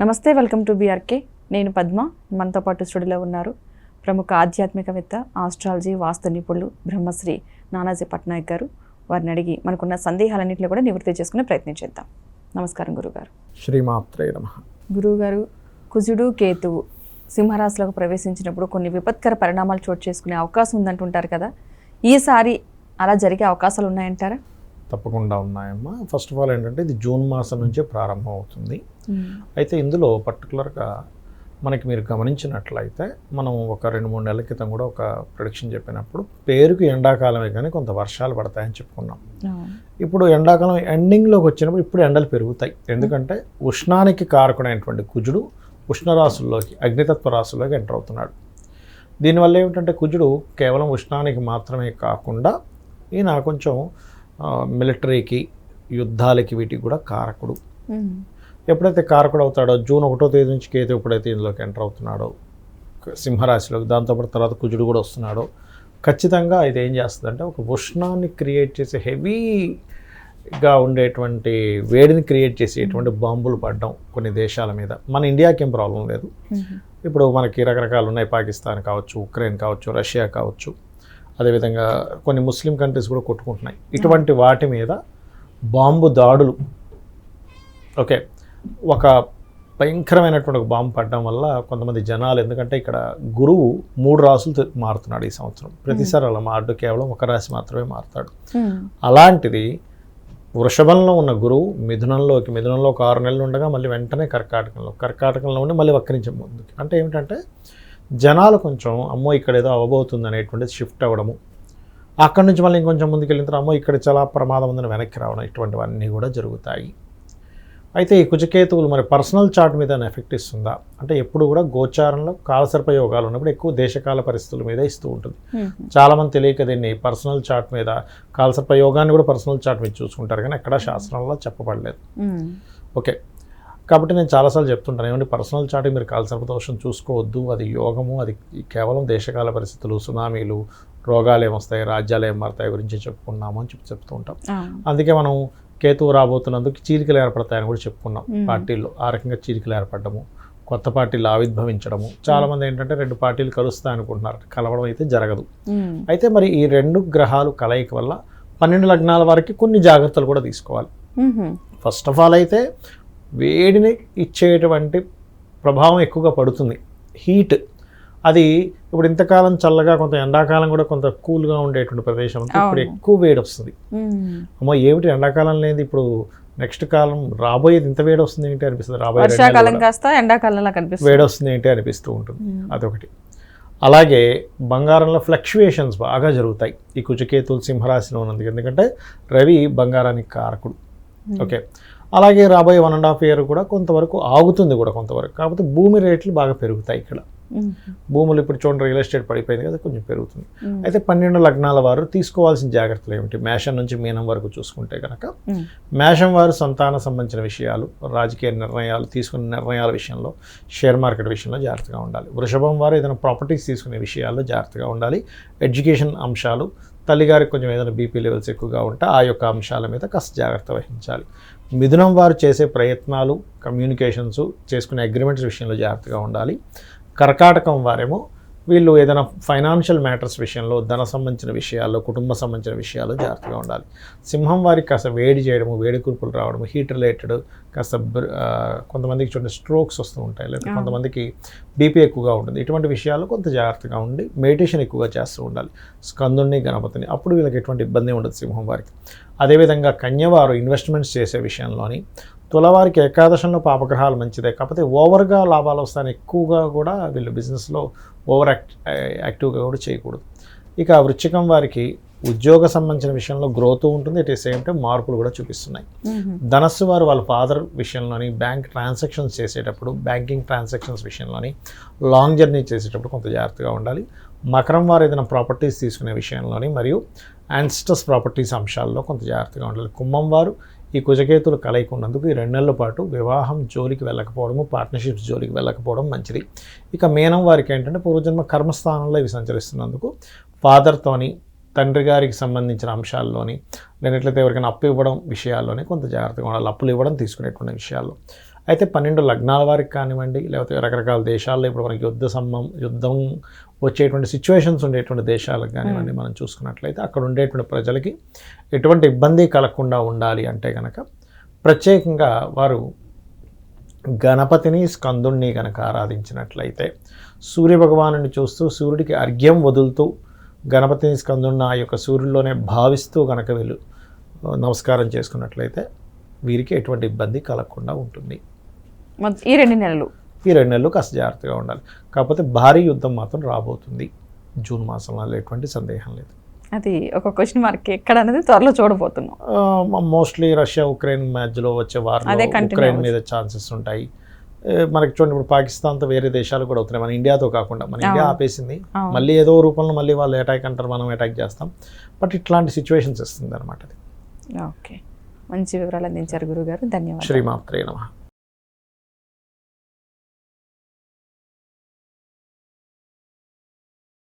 నమస్తే welcome to BRK. నేను పద్మ మనతో పాటు స్టూడియోలో ఉన్నారు ప్రముఖ ఆధ్యాత్మికవేత్త ఆస్ట్రాలజీ వాస్తు నిపుణులు బ్రహ్మశ్రీ నానాజీ పట్నాయక్ గారు. వారిని అడిగి మనకున్న సందేహాలన్నింటినీ కూడా నివృత్తి చేసుకునే ప్రయత్నం చేద్దాం. నమస్కారం గురుగారు. శ్రీమాత్రే నమ. గురువుగారు కుజుడు కేతువు సింహరాశిలోకి ప్రవేశించినప్పుడు కొన్ని విపత్కర పరిణామాలు చోటు చేసుకునే అవకాశం ఉందంటుంటారు కదా. ఈసారి అలా జరిగే అవకాశాలు ఉన్నాయంటారా? తప్పకుండా ఉన్నాయమ్మా. ఫస్ట్ ఆఫ్ ఆల్ ఏంటంటే ఇది జూన్ మాసం నుంచే ప్రారంభం అవుతుంది. అయితే ఇందులో పర్టికులర్గా మనకి మీరు గమనించినట్లయితే మనం ఒక రెండు మూడు నెలల క్రితం కూడా ఒక ప్రొడిక్షన్ చెప్పినప్పుడు పేరుకు ఎండాకాలమే కానీ కొంత వర్షాలు పడతాయని చెప్పుకున్నాం. ఇప్పుడు ఎండాకాలం ఎండింగ్లోకి వచ్చినప్పుడు ఇప్పుడు ఎండలు పెరుగుతాయి. ఎందుకంటే ఉష్ణానికి కారకుడైనటువంటి కుజుడు ఉష్ణరాశుల్లోకి అగ్నితత్వ రాశుల్లోకి ఎంటర్ అవుతున్నాడు. దీనివల్ల ఏమిటంటే కుజుడు కేవలం ఉష్ణానికి మాత్రమే కాకుండా ఈయన కొంచెం మిలిటరీకి యుద్ధాలకి వీటికి కూడా కారకుడు. ఎప్పుడైతే కారకుడు అవుతాడో జూన్ ఒకటో తేదీ నుంచి కేతు ఎప్పుడైతే ఇందులోకి ఎంటర్ అవుతున్నాడో సింహరాశిలోకి దాంతోపాటు తర్వాత కుజుడు కూడా వస్తున్నాడో. ఖచ్చితంగా ఇది ఏం చేస్తుందంటే ఒక ఉష్ణాన్ని క్రియేట్ చేసే హెవీగా ఉండేటువంటి వేడిని క్రియేట్ చేసేటువంటి బాంబులు పడడం కొన్ని దేశాల మీద. మన ఇండియాకి ఏం ప్రాబ్లం లేదు. ఇప్పుడు మనకి రకరకాలు ఉన్నాయి. పాకిస్తాన్ కావచ్చు ఉక్రెయిన్ కావచ్చు రష్యా కావచ్చు. అదేవిధంగా కొన్ని ముస్లిం కంట్రీస్ కూడా కొట్టుకుంటున్నాయి. ఇటువంటి వాటి మీద బాంబు దాడులు. ఓకే. ఒక భయంకరమైనటువంటి ఒక బాంబు పడడం వల్ల కొంతమంది జనాలు ఎందుకంటే ఇక్కడ గురువు మూడు రాసులు మారుతున్నాడు ఈ సంవత్సరం. ప్రతిసారి అలా మారడు కేవలం ఒక రాశి మాత్రమే మారుతాడు. అలాంటిది వృషభంలో ఉన్న గురువు మిథునంలోకి మిథునంలో ఒక ఆరు నెలలు ఉండగా మళ్ళీ వెంటనే కర్కాటకంలో కర్కాటకంలో ఉండి మళ్ళీ వక్రించే ముందుకి. అంటే ఏమిటంటే జనాలు కొంచెం అమ్మో ఇక్కడ ఏదో అవ్వబోతుంది అనేటువంటిది షిఫ్ట్ అవ్వడము. అక్కడి నుంచి మళ్ళీ ఇంకొంచెం ముందుకు వెళ్ళిన తర్వాత అమ్మో ఇక్కడ చాలా ప్రమాదం ఉందని వెనక్కి రావడం ఇటువంటివన్నీ కూడా జరుగుతాయి. అయితే ఈ కుజకేతువులు మరి పర్సనల్ చార్ట్ మీద ఎఫెక్ట్ ఇస్తుందా? అంటే ఎప్పుడు కూడా గోచారంలో కాలసర్ప యోగాలు ఉన్నప్పుడు ఎక్కువ దేశకాల పరిస్థితుల మీద ఇస్తూ ఉంటుంది. చాలామంది తెలియక దీన్ని పర్సనల్ చార్ట్ మీద కాలసర్ప యోగాన్ని కూడా పర్సనల్ చార్ట్ మీద చూసుకుంటారు కానీ ఎక్కడా శాస్త్రంలో చెప్పబడలేదు. ఓకే. కాబట్టి నేను చాలాసార్లు చెప్తుంటాను ఏమంటే పర్సనల్ చార్ట్ మీరు కాలసర్ప దోషం చూసుకోవద్దు. అది యోగము అది కేవలం దేశకాల పరిస్థితులు సునామీలు రోగాలు ఏమొస్తాయి రాజ్యాలు ఏం మారుతాయి గురించి చెప్పుకున్నాము అని చెప్పి చెప్తూ ఉంటాం. అందుకే మనం కేతువు రాబోతున్నందుకు చీలికలు ఏర్పడతాయని కూడా చెప్పుకున్నాం. పార్టీల్లో. ఆ రకంగా చీలికలు ఏర్పడము కొత్త పార్టీలు ఆవిర్భవించడము చాలామంది ఏంటంటే రెండు పార్టీలు కలుస్తాయి అనుకుంటున్నారు కలవడం అయితే జరగదు. అయితే మరి ఈ రెండు గ్రహాలు కలయిక వల్ల పన్నెండు లగ్నాల వారికి కొన్ని జాగ్రత్తలు కూడా తీసుకోవాలి. ఫస్ట్ ఆఫ్ ఆల్ అయితే వేడిని ఇచ్చేటువంటి ప్రభావం ఎక్కువగా పడుతుంది. హీట్. అది ఇప్పుడు ఇంతకాలం చల్లగా కొంత ఎండాకాలం కూడా కొంత కూల్గా ఉండేటువంటి ప్రదేశం. ఇప్పుడు. ఎక్కువ వేడి వస్తుంది అమ్మో ఏమిటి ఎండాకాలం లేదు ఇప్పుడు నెక్స్ట్ కాలం రాబోయేది ఇంత వేడి వస్తుంది ఏంటి అనిపిస్తుంది? రాబోయే వర్షాకాలం కాస్త ఎండాకాలంలో కనిపిస్తుంది. వేడి వస్తుంది ఏంటి అనిపిస్తూ ఉంటుంది. అదొకటి. అలాగే బంగారంలో ఫ్లక్చుయేషన్స్ బాగా జరుగుతాయి. ఈ కుజకేతులు సింహరాశిలో ఉన్నందుకు. ఎందుకంటే రవి బంగారానికి కారకుడు. ఓకే. అలాగే రాబోయే వన్ అండ్ హాఫ్ ఇయర్ కూడా కొంతవరకు ఆగుతుంది కూడా కొంతవరకు. కాకపోతే భూమి రేట్లు బాగా పెరుగుతాయి ఇక్కడ. భూములు ఇప్పుడు చూడండి రియల్ ఎస్టేట్ పడిపోయింది కదా కొంచెం పెరుగుతుంది. అయితే పన్నెండు లగ్నాల వారు తీసుకోవాల్సిన జాగ్రత్తలు ఏమిటి? మేషం నుంచి మీనం వరకు చూసుకుంటే కనుక మేషం వారు సంతాన సంబంధించిన విషయాలు రాజకీయ నిర్ణయాలు తీసుకునే నిర్ణయాల విషయంలో షేర్ మార్కెట్ విషయంలో జాగ్రత్తగా ఉండాలి. వృషభం వారు ఏదైనా ప్రాపర్టీస్ తీసుకునే విషయాల్లో జాగ్రత్తగా ఉండాలి. ఎడ్యుకేషన్ అంశాలు తల్లిగారికి కొంచెం ఏదైనా బీపీ లెవెల్స్ ఎక్కువగా ఉంటే ఆ యొక్క అంశాల మీద కాస్త జాగ్రత్త వహించాలి. మిథునం వారు చేసే ప్రయత్నాలు కమ్యూనికేషన్స్ చేసుకునే అగ్రిమెంట్స్ విషయంలో జాగ్రత్తగా ఉండాలి. కర్కాటకం వారేమో వీళ్ళు ఏదైనా ఫైనాన్షియల్ మ్యాటర్స్ విషయంలో ధన సంబంధించిన విషయాల్లో కుటుంబ సంబంధించిన విషయాల్లో జాగ్రత్తగా ఉండాలి. సింహం వారికి కాస్త వేడి చేయడము వేడి కూర్పులు రావడము హీట్ రిలేటెడ్ కాస్త కొంతమందికి చూడండి స్ట్రోక్స్ వస్తూ ఉంటాయి. లేదా కొంతమందికి బీపీ ఎక్కువగా ఉంటుంది. ఇటువంటి విషయాల్లో కొంత జాగ్రత్తగా ఉండి మెడిటేషన్ ఎక్కువగా చేస్తూ ఉండాలి. స్కందుని గణపతిని అప్పుడు వీళ్ళకి ఎటువంటి ఇబ్బంది ఉండదు సింహం వారికి. అదేవిధంగా కన్యవారు ఇన్వెస్ట్మెంట్స్ చేసే విషయంలోని తులవారికి ఏకాదశంలో పాపగ్రహాలు మంచిదే. కాకపోతే ఓవర్గా లాభాలు వస్తాయని ఎక్కువగా కూడా వీళ్ళు బిజినెస్లో ఓవర్ యాక్ట్ యాక్టివ్గా కూడా చేయకూడదు. ఇక వృశ్చికం వారికి ఉద్యోగ సంబంధించిన విషయంలో గ్రోత్ ఉంటుంది. ది సేమ్ టైం మార్పులు కూడా చూపిస్తున్నాయి. ధనస్సు వారు వాళ్ళ ఫాదర్ విషయంలోని బ్యాంక్ ట్రాన్సాక్షన్స్ చేసేటప్పుడు బ్యాంకింగ్ ట్రాన్సాక్షన్స్ విషయంలోని లాంగ్ జర్నీ చేసేటప్పుడు కొంత జాగ్రత్తగా ఉండాలి. మకరం వారు ఏదైనా ప్రాపర్టీస్ తీసుకునే విషయంలోని మరియు యాన్స్టస్ ప్రాపర్టీస్ అంశాల్లో కొంత జాగ్రత్తగా ఉండాలి. కుంభం వారు ఈ కుజకేతులు కలయిక ఉన్నందుకు ఈ రెండు నెలల పాటు వివాహం జోలికి వెళ్ళకపోవడము పార్ట్నర్షిప్స్ జోలికి వెళ్ళకపోవడం మంచిది. ఇక మేనం వారికి ఏంటంటే పూర్వజన్మ కర్మస్థానంలో ఇవి సంచరిస్తున్నందుకు ఫాదర్తోని తండ్రి గారికి సంబంధించిన అంశాల్లోని లేనట్లయితే ఎవరికైనా అప్పు ఇవ్వడం విషయాల్లోనే కొంత జాగ్రత్తగా ఉండాలి. అప్పులు ఇవ్వడం తీసుకునేటువంటి విషయాల్లో. అయితే పన్నెండు లగ్నాల వారికి కానివ్వండి లేకపోతే రకరకాల దేశాల్లో ఇప్పుడు మనకి యుద్ధ సంబం యుద్ధం వచ్చేటువంటి సిచ్యువేషన్స్ ఉండేటువంటి దేశాలకు కానివ్వండి మనం చూసుకున్నట్లయితే అక్కడ ఉండేటువంటి ప్రజలకి ఎటువంటి ఇబ్బంది కలగకుండా ఉండాలి అంటే కనుక ప్రత్యేకంగా వారు గణపతిని స్కందుణ్ణి కనుక ఆరాధించినట్లయితే సూర్యభగవానుని చూస్తూ సూర్యుడికి అర్ఘ్యం వదులుతూ గణపతిని స్కందున్న ఆ యొక్క సూర్యుల్లోనే భావిస్తూ కనుక వీళ్ళు నమస్కారం చేసుకున్నట్లయితే వీరికి ఎటువంటి ఇబ్బంది కలగకుండా ఉంటుంది. ఈ రెండు నెలలు. ఈ రెండు నెలలు కాస్త జాగ్రత్తగా ఉండాలి. కాకపోతే భారీ యుద్ధం మాత్రం రాబోతుంది. జూన్ మాసంలో ఎటువంటి సందేహం లేదు. అది ఒక క్వశ్చన్ మార్క్ ఎక్కడ అనేది త్వరలో చూడబోతున్నాం. మోస్ట్లీ రష్యా ఉక్రెయిన్ మధ్యలో వచ్చే continue ఉక్రెయిన్. మీద ఛాన్సెస్ ఉంటాయి. మనకి చూడండి ఇప్పుడు పాకిస్తాన్తో వేరే దేశాలు కూడా అవుతున్నాయి. మన ఇండియాతో కాకుండా. మన ఇండియా. ఆపేసింది. మళ్ళీ ఏదో రూపంలో మళ్ళీ వాళ్ళు అటాక్ అంటారు. మనం అటాక్ చేస్తాం. బట్ ఇట్లాంటి సిచ్యువేషన్స్ ఇస్తుంది అనమాట ఓకే. మంచి వివరాలు అందించారు గురుగారు. ధన్యవాదాలు. శ్రీమాత్రే నమ.